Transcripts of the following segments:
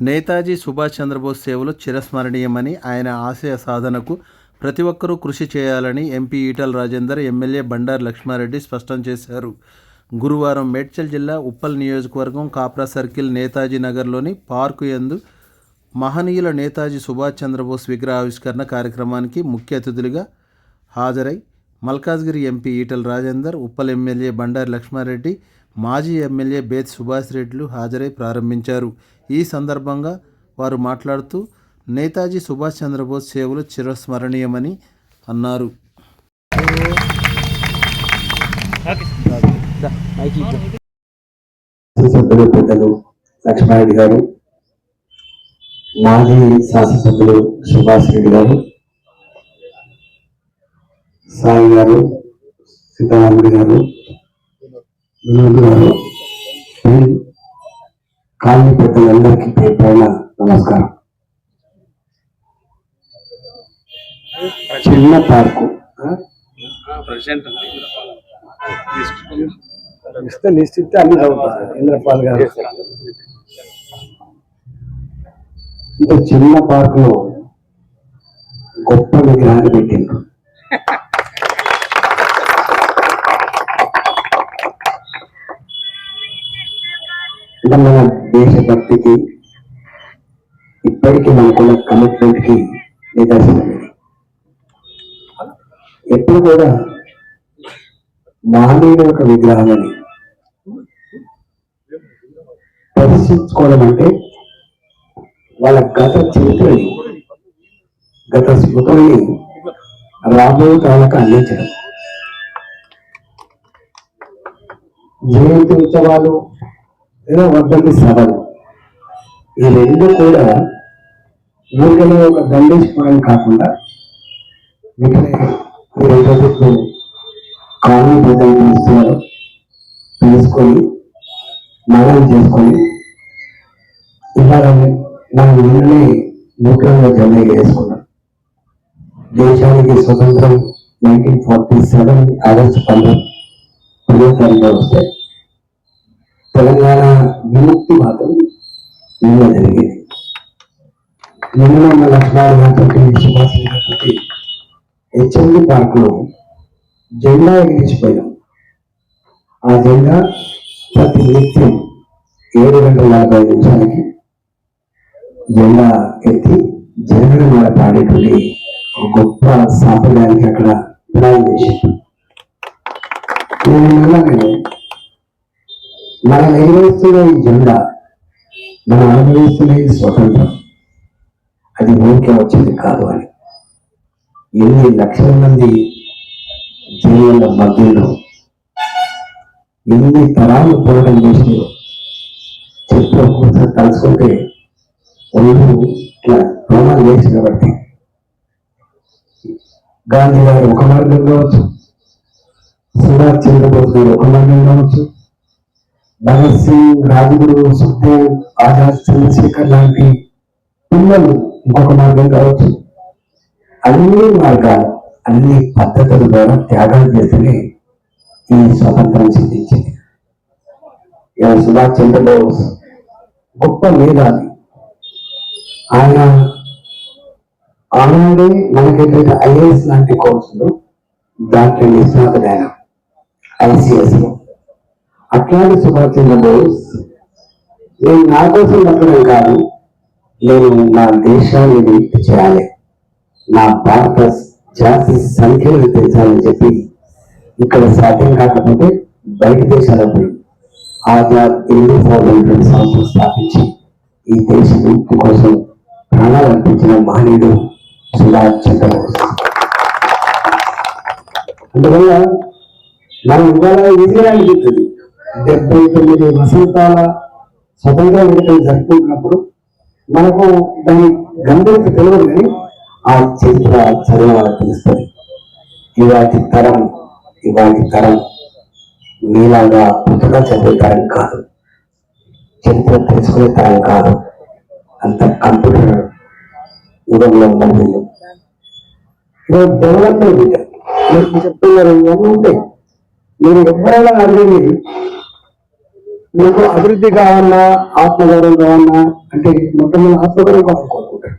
నేతాజీ సుభాష్ చంద్రబోస్ సేవలు చిరస్మరణీయమని ఆయన ఆశయ సాధనకు ప్రతి ఒక్కరూ కృషి చేయాలని ఎంపీ ఈటల రాజేందర్ ఎమ్మెల్యే బండారు లక్ష్మారెడ్డి స్పష్టం చేశారు. గురువారం మేడ్చల్ జిల్లా ఉప్పల్ నియోజకవర్గం కాప్రా సర్కిల్ నేతాజీ నగర్లోని పార్కు యందు మహనీయుల నేతాజీ సుభాష్ చంద్రబోస్ విగ్రహ ఆవిష్కరణ కార్యక్రమానికి ముఖ్య అతిథులుగా హాజరై మల్కాజ్గిరి ఎంపీ ఈటల రాజేందర్ ఉప్పల్ ఎమ్మెల్యే బండారు లక్ష్మారెడ్డి మాజీ ఎమ్మెల్యే బేత్ సుభాష్ రెడ్డిలు హాజరై ప్రారంభించారు. ఈ సందర్భంగా వారు మాట్లాడుతూ నేతాజీ సుభాష్ చంద్రబోస్ సేవలు చిరస్మరణీయమని అన్నారు. శాసనసభ్యులు పెద్దలు లక్ష్మారెడ్డి గారు మాజీ శాసనసభ్యులు సుభాష్ రెడ్డి గారు సాయి గారు సీతారాముడి గారు కాలనీ పెద్దలందరికీ పేరు పైన నమస్కారం. చిన్న పార్కు. ఆ? ఇస్తే లిస్ట్ ఇస్తే అన్ని ఇంద్రపాల్ గారు. ఇంత చిన్న పార్క్లో గొప్ప విగ్రహాన్ని పెట్టిండ్రు. అంటే మన దేశభక్తికి ఇప్పటికీ మనకున్న కమిట్మెంట్కి నిదర్శనం ఎప్పుడు కూడా మానవుడు యొక్క విగ్రహాలని ప్రదర్శించుకోవడం అంటే వాళ్ళ గత చరిత్రని గత స్మృతుల్ని రాబోయే కాలకు అందించడం. జయంతి ఉత్సవాలు లేదా వర్ధంతి సవాలు ఈ రెండు కూడా ఊరికనే ఒక దండేసి పాయింట్ కాకుండా వీటిని మీరు ఏదైతే చేస్తున్నారు ప్రజలు పిలుస్తున్నారు. మనం చేసుకొని ఇవాళ మనం నిన్ననే నూతనంగా జెండా చేసుకున్నాం దేశానికి స్వతంత్రం నైన్టీన్ ఫార్టీ సెవెన్ ఆగస్టు పంతొమ్మిది పదో తారీఖున తెలంగాణ విముక్తి మాత్రం నిన్న జరిగింది. నిన్న మన లక్ష్మణ గారితో సుభాష్ గారితో హెచ్ఎండి పార్కులో జెండా ఎగిరించిపోయాం ఆ జెండా ప్రతి నిత్యం ఏడు గంటల నలభై నిమిషాలకి జెండా ఎత్తి జనగణమాల పాడేటువంటి ఒక గొప్ప సాంప్రదాయానికి అక్కడ విరాళం చేశారు నేను మనం ఎగరేస్తున్న ఈ జెండా మనం అనుభవిస్తున్న ఈ స్వతంత్రం అది ఊరికే వచ్చింది కాదు అని. ఎన్ని లక్షల మంది జీవుల మధ్యలో ఎన్ని తరాలు పోవడం చేసి చెప్తూ ఒక్కొక్కసారి తలుచుకుంటే ఒళ్ళు ఇట్లా రోమాలు వేసి కాబట్టి. గాంధీ గారు ఒక మార్గం కావచ్చు సుభాష్ చంద్రబోస్ గారు ఒక మార్గం కావచ్చు భగత్ సింగ్ రాజగురు సుఖదేవ్ ఆజాద్ చంద్రశేఖర్ లాంటి పిల్లలు ఇంకొక మార్గం కావచ్చు. అన్ని మార్గాలు అన్ని పద్ధతుల ద్వారా త్యాగాలు చేస్తేనే ఈ స్వతంత్రం సిద్ధించింది. ఇలా సుభాష్ చంద్రబోస్ గొప్ప మేధావి. ఆయన ఆనాడే మనకైతే ఐఏఎస్ లాంటి కోర్సులు దాంట్లో నిష్ణాతుడైన ఐసిఎస్లో అట్లాంటి సుభాష్ నేను నా కోసం బతకడం కాదు నేను నా దేశాన్ని విముక్తి చేయాలి నా భారత జాతి సంఖ్యను పెంచాలని చెప్పి ఇక్కడ సాధ్యం కాకపోతే బయట దేశాలకు ఆజాద్ హిందూ ఫౌండేషన్ సంస్థ స్థాపించి ఈ దేశ విముక్తి కోసం ప్రాణాలు అర్పించిన మహనీయుడు సుభాష్ చంద్రబోస్. అందువల్ల మనం ఇవాళ ఈజీగా అనిపిస్తుంది. డెబ్బై తొమ్మిది వసంతాల స్వతంత్ర విడుదల జరుపుకుంటున్నప్పుడు మనకు దాని గంభీరత తెలియదు కానీ ఆ చరిత్ర చదివిన వాళ్ళకి తెలుస్తుంది. ఇవాటి తరం ఇవాటి తరం మీలాగా పుస్తకాలు చదివే తరం కాదు. చరిత్ర తెలుసుకునే తరం కాదు. అంత కంప్యూటర్ యుగంలో ఉన్నాం వీళ్ళు ఈరోజు డెవలప్మెంట్ మీరు చెప్తున్నారు ఇవన్నీ ఉంటాయి మీరు ఎవరైనా అడిగి మీకు అభివృద్ధి కావాలన్నా ఆత్మగౌరవం కావాలన్నా అంటే మొట్టమొదటి ఆత్మగౌరవం కావాలనుకుంటాడు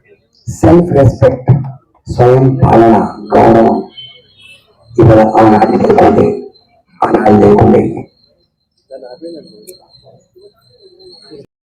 సెల్ఫ్ రెస్పెక్ట్ స్వయం పాలన గౌరవం. ఇవాళ ఆనాటి లేకుండే ఆనాడు లేకుండా.